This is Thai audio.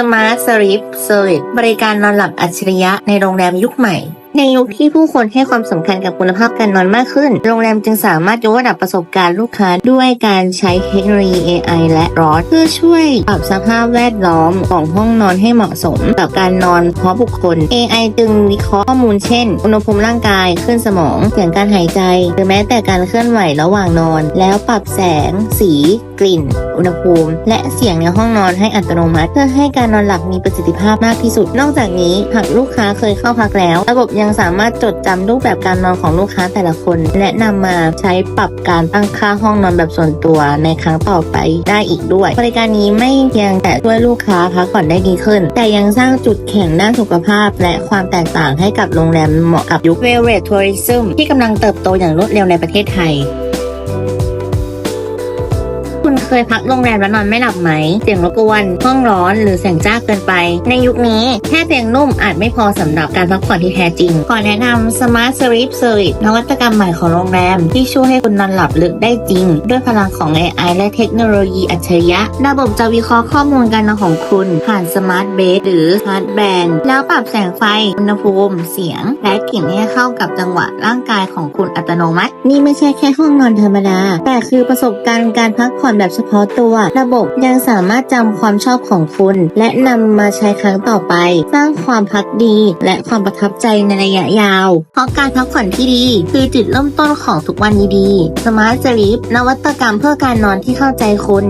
Smart Sleep Service บริการนอนหลับอัจฉริยะในโรงแรมยุคใหม่ ในยุคที่ผู้คนให้ความสำคัญกับคุณภาพการนอนมากขึ้น โรงแรมจึงสามารถยกระดับประสบการณ์ลูกค้าด้วยการใช้เทคโนโลยี AI และรอดเพื่อช่วยปรับสภาพแวดล้อมของห้องนอนให้เหมาะสม กับการนอนเพราะบุคคล AI จึงวิเคราะห์ข้อมูลเช่น อุณหภูมิร่างกายคลื่นสมองเสียงการหายใจ หรือแม้แต่การเคลื่อนไหวระหว่างนอน แล้วปรับแสง สี กลิ่น อุณหภูมิ และเสียงในห้องนอนให้อัตโนมัติ เพื่อให้การนอนหลับมีประสิทธิภาพมากที่สุด นอกจากนี้หากลูกค้าเคยเข้าพักแล้ว ระบบยังสามารถจดจำรูปแบบการนอนของลูกค้าแต่ละคน และนำมาใช้ปรับการตั้งค่าห้องนอนแบบส่วนตัวในครั้งต่อไปได้อีกด้วย บริการนี้ไม่เพียงแต่ช่วยลูกค้าพักผ่อนได้ดีขึ้น แต่ยังสร้างจุดแข็งด้านสุขภาพ และความแตกต่างให้กับโรงแรมเหมาะกับยุคเวลเวททัวริซึมที่กำลังเติบโตอย่างรวดเร็วในประเทศไทย คุณเคยพักโรงแรมแล้วนอนไม่หลับไหม เสียงรบกวน ห้องร้อนหรือแสงจ้าเกินไป ในยุคนี้แค่เตียงนุ่มอาจไม่พอสำหรับการพักผ่อนที่แท้จริง ขอแนะนำ Smart Sleep Service นวัตกรรมใหม่ของโรงแรม ที่ช่วยให้คุณนอนหลับลึกได้จริง ด้วยพลังของ AI และเทคโนโลยีอัจฉริยะ ระบบจะวิเคราะห์ข้อมูลการนอนของคุณ ผ่าน Smart Bed หรือ Smart Band แล้วปรับแสงไฟ อุณหภูมิ เสียง และกลิ่นให้เข้ากับจังหวะร่างกายของคุณอัตโนมัติ นี่ไม่ใช่แค่ห้องนอนธรรมดา แต่คือประสบการณ์การพักผ่อนแบบเฉพาะตัว ระบบยังสามารถจำความชอบของคุณ และนำมาใช้ครั้งต่อไป สร้างความพักดี และความประทับใจในระยะยาว เพราะการพักผ่อนที่ดี คือจุดเริ่มต้นของทุกวันดีๆ Smart Sleep นวัตกรรมเพื่อการนอนที่เข้าใจคุณ